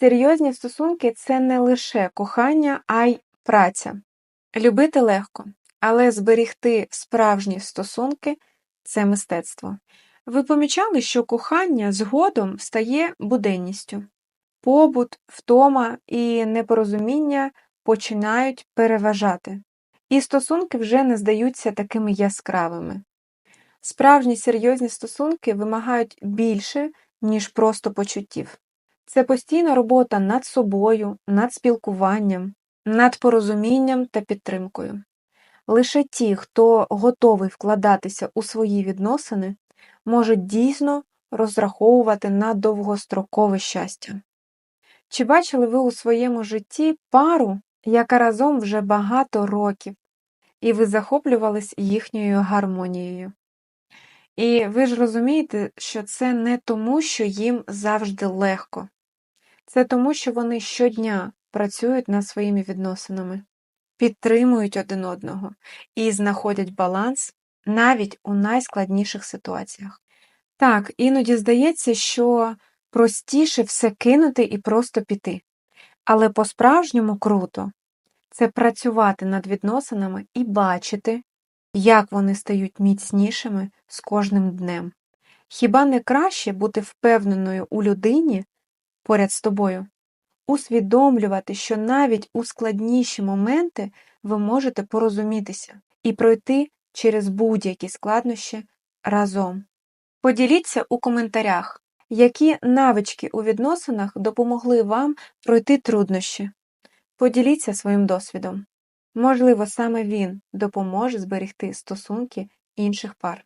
Серйозні стосунки це не лише кохання, а й праця. Любити легко, але зберігти справжні стосунки це мистецтво. Ви помічали, що кохання згодом стає буденністю. Побут, втома і непорозуміння починають переважати, і стосунки вже не здаються такими яскравими. Справжні серйозні стосунки вимагають більше, ніж просто почуттів. Це постійна робота над собою, над спілкуванням, над порозумінням та підтримкою. Лише ті, хто готовий вкладатися у свої відносини, можуть дійсно розраховувати на довгострокове щастя. Чи бачили ви у своєму житті пару, яка разом вже багато років, і ви захоплювались їхньою гармонією? І ви ж розумієте, що це не тому, що їм завжди легко, це тому, що вони щодня працюють над своїми відносинами, підтримують один одного і знаходять баланс навіть у найскладніших ситуаціях. Так, іноді здається, що простіше все кинути і просто піти. Але по-справжньому круто це працювати над відносинами і бачити, як вони стають міцнішими з кожним днем. Хіба не краще бути впевненою у людині поряд з тобою? Усвідомлювати, що навіть у складніші моменти ви можете порозумітися і пройти через будь-які складнощі разом. Поділіться у коментарях, які навички у відносинах допомогли вам пройти труднощі. Поділіться своїм досвідом. Можливо, саме він допоможе зберегти стосунки інших пар.